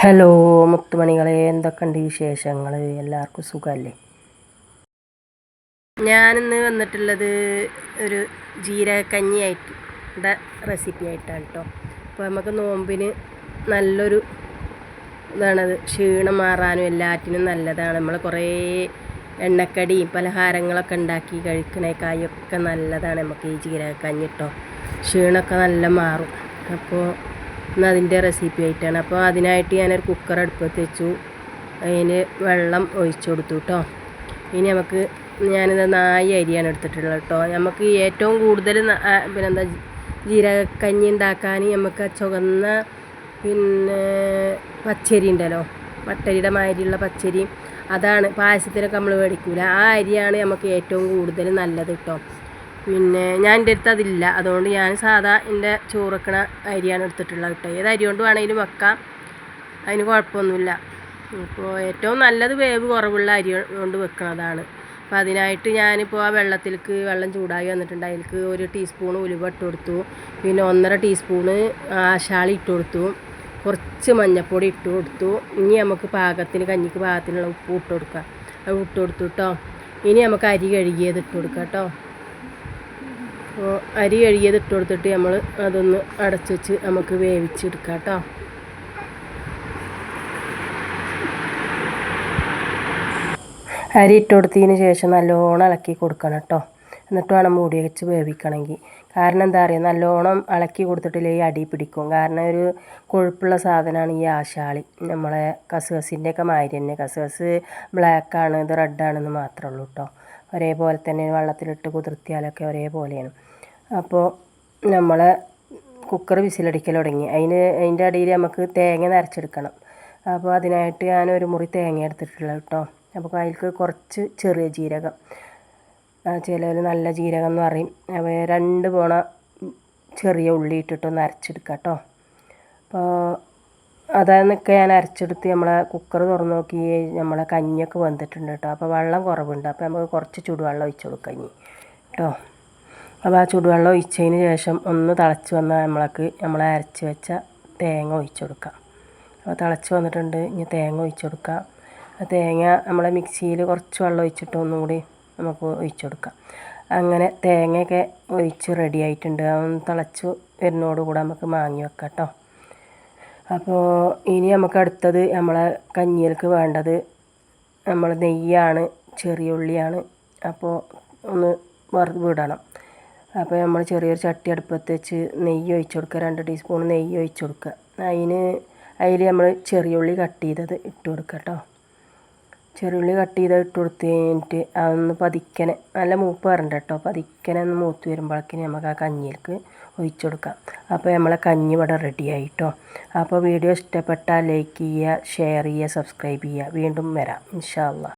Hello മുത്തുമണികളെ എന്തൊക്കെയുണ്ട് വിശേഷങ്ങൾ എല്ലാവർക്കും സുഖമല്ലേ? ഞാനിന്ന് വന്നിട്ടുള്ളത് ഒരു ജീരകക്കഞ്ഞിയായിട്ട് റെസിപ്പി ആയിട്ടാണ് കേട്ടോ അപ്പോൾ നമുക്ക് നോമ്പിന് നല്ലൊരു ഇതാണത് ക്ഷീണം മാറാനും എല്ലാറ്റിനും നല്ലതാണ്. നമ്മൾ കുറേ എണ്ണക്കടിയും പലഹാരങ്ങളൊക്കെ ഉണ്ടാക്കി കഴിക്കണേക്കായൊക്കെ നല്ലതാണ് നമുക്ക് ഈ ജീരകക്കഞ്ഞി കേട്ടോ ക്ഷീണമൊക്കെ നല്ല മാറും. അപ്പോൾ ഇന്ന് അതിന്റെ റെസിപ്പി ആയിട്ടാണ്. അപ്പോൾ അതിനായിട്ട് ഞാനൊരു കുക്കർ അടുപ്പത്ത് വെച്ചു. അതിന് വെള്ളം ഒഴിച്ചു കൊടുത്തു കേട്ടോ ഇനി നമുക്ക് ഞാനിത് നായി അരിയാണ് എടുത്തിട്ടുള്ളത് കേട്ടോ നമുക്ക് ഏറ്റവും കൂടുതൽ പിന്നെന്താ ജീരകക്കഞ്ഞി ഉണ്ടാക്കാൻ നമുക്ക് ചുവന്ന പിന്നെ പച്ചരി ഉണ്ടല്ലോ. പട്ടരിയുടെ മാതിരിയുള്ള പച്ചരി. അതാണ് പായസത്തിനൊക്കെ നമ്മൾ മേടിക്കൂല. ആ അരിയാണ് നമുക്ക് ഏറ്റവും കൂടുതൽ നല്ലത് കേട്ടോ പിന്നെ ഞാൻ എന്റെ അടുത്ത് അതില്ല. അതുകൊണ്ട് ഞാൻ സാധാ എന്റെ ചോറക്കണ അരിയാണ് എടുത്തിട്ടുള്ളത് കേട്ടോ. ഏത് അരി കൊണ്ട് വേണമെങ്കിലും വെക്കാം. അതിന് കുഴപ്പമൊന്നുമില്ല. ഇപ്പോൾ ഏറ്റവും നല്ലത് വേവ് കുറവുള്ള അരി കൊണ്ട് വെക്കുന്നതാണ് അപ്പോൾ അതിനായിട്ട് ഞാനിപ്പോൾ ആ വെള്ളത്തിലേക്ക് വെള്ളം ചൂടായി വന്നിട്ടുണ്ട്. അതിലേക്ക് ഒരു ടീസ്പൂൺ ഉലുവ ഇട്ട് കൊടുത്തു. പിന്നെ ഒന്നര ടീസ്പൂണ് ആശാളി ഇട്ട് കൊടുത്തു. കുറച്ച് മഞ്ഞൾപ്പൊടി ഇട്ട് കൊടുത്തു. ഇനി നമുക്ക് പാകത്തിന് കഞ്ഞിക്ക് പാകത്തിനുള്ള ഉപ്പ് ഇട്ട് കൊടുക്കാം. അത് ഇട്ട് കൊടുത്തു കേട്ടോ. ഇനി നമുക്ക് അരി കഴുകിയത് ഇട്ട് കൊടുക്കാം കേട്ടോ. അപ്പോൾ അരി കഴുകിയത് ഇട്ട് കൊടുത്തിട്ട് നമ്മൾ അതൊന്ന് അടച്ചു വെച്ച് നമുക്ക് വേവിച്ചെടുക്കാം കേട്ടോ അരി ഇട്ട് കൊടുത്തതിന് ശേഷം നല്ലോണം ഇളക്കി കൊടുക്കണം കേട്ടോ. എന്നിട്ട് വേണം മൂടി വെച്ച് വേവിക്കണമെങ്കിൽ. കാരണം എന്താ പറയുക നല്ലോണം ഇളക്കി കൊടുത്തിട്ടില്ലെങ്കിൽ അടി പിടിക്കും. കാരണം ഒരു കൊഴുപ്പുള്ള സാധനമാണ് ഈ ആശാളി. നമ്മളെ കസുകസിന്റെ ഒക്കെ മാതിരി തന്നെ. കസുകസ് ബ്ലാക്കാണ് ഇത് റെഡാണെന്ന് മാത്രമേ ഉള്ളൂ കേട്ടോ. ഒരേപോലെ തന്നെ വെള്ളത്തിലിട്ട് കുതിർത്തിയാലൊക്കെ ഒരേപോലെയാണ്. അപ്പോൾ നമ്മൾ കുക്കർ വിസിലടിക്കൽ തുടങ്ങി. അതിന് അതിന്റെ അടിയിൽ നമുക്ക് തേങ്ങ നരച്ചെടുക്കണം. അപ്പോൾ അതിനായിട്ട് ഞാൻ ഒരു മുറി തേങ്ങ എടുത്തിട്ടുള്ളത് കേട്ടോ. അപ്പോൾ അതിലേക്ക് കുറച്ച് ചെറിയ ജീരകം. ചിലവർ നല്ല ജീരകം എന്ന് പറയും. അപ്പോൾ രണ്ട് പോണ ചെറിയ ഉള്ളി ഇട്ടിട്ടൊന്ന് അരച്ചെടുക്കാം കേട്ടോ. അപ്പോൾ അതാന്നൊക്കെ ഞാൻ അരച്ചെടുത്ത് നമ്മളെ കുക്കർ തുറന്ന് നോക്കി നമ്മളെ കഞ്ഞിയൊക്കെ വന്നിട്ടുണ്ട് കേട്ടോ അപ്പോൾ വെള്ളം കുറവുണ്ട്. അപ്പോൾ നമുക്ക് കുറച്ച് ചൂടുവെള്ളം ഒഴിച്ചു കൊടുക്കാം ഇനി കേട്ടോ അപ്പോൾ ആ ചൂടുവെള്ളം ഒഴിച്ചതിന് ശേഷം ഒന്ന് തിളച്ച് വന്നാൽ നമ്മൾക്ക് നമ്മളെ അരച്ച് വെച്ച തേങ്ങ ഒഴിച്ചു കൊടുക്കാം. അപ്പോൾ തിളച്ച് വന്നിട്ടുണ്ട്. ഇനി തേങ്ങ ഒഴിച്ചു കൊടുക്കാം. ആ തേങ്ങ നമ്മളെ മിക്സിയിൽ കുറച്ച് വെള്ളം ഒഴിച്ചിട്ട് ഒന്നും കൂടി നമുക്ക് ഒഴിച്ചു കൊടുക്കാം. അങ്ങനെ തേങ്ങയൊക്കെ ഒഴിച്ച് റെഡി ആയിട്ടുണ്ട്. തിളച്ച് വരുന്നതോടുകൂടെ നമുക്ക് മാങ്ങി വെക്കാം കേട്ടോ അപ്പോൾ ഇനി നമുക്ക് അടുത്തത് നമ്മളെ കഞ്ഞിയിലേക്ക് വേണ്ടത് നമ്മൾ നെയ്യാണ് ചെറിയ ഉള്ളിയാണ്. അപ്പോൾ ഒന്ന് വറുത്ത് വിടണം. അപ്പോൾ നമ്മൾ ചെറിയൊരു ചട്ടി അടുപ്പത്ത് വെച്ച് നെയ്യ് ഒഴിച്ച് കൊടുക്കുക. രണ്ട് ടീസ്പൂൺ നെയ്യ് ഒഴിച്ച് കൊടുക്കുക. അതിന് അതിൽ നമ്മൾ ചെറിയ ഉള്ളി കട്ട് ചെയ്തത് ഇട്ട് കൊടുക്കുക കേട്ടോ. ചെറിയുള്ളി കട്ട് ചെയ്ത് ഇട്ട് കൊടുത്ത് കഴിഞ്ഞിട്ട് അതൊന്ന് പതിക്കനെ. നല്ല മൂപ്പ് വരണ്ട കേട്ടോ പതിക്കനെ ഒന്ന് മൂത്ത് വരുമ്പോഴേക്കിന് നമുക്ക് ആ കഞ്ഞിയിലേക്ക് ഒഴിച്ചു കൊടുക്കാം. അപ്പോൾ നമ്മളെ കഞ്ഞി ഇവിടെ റെഡി കേട്ടോ അപ്പോൾ വീഡിയോ ഇഷ്ടപ്പെട്ടാൽ ലൈക്ക് ചെയ്യുക ഷെയർ ചെയ്യുക സബ്സ്ക്രൈബ് ചെയ്യുക. വീണ്ടും വരാം. ഇൻഷാ അള്ളാ.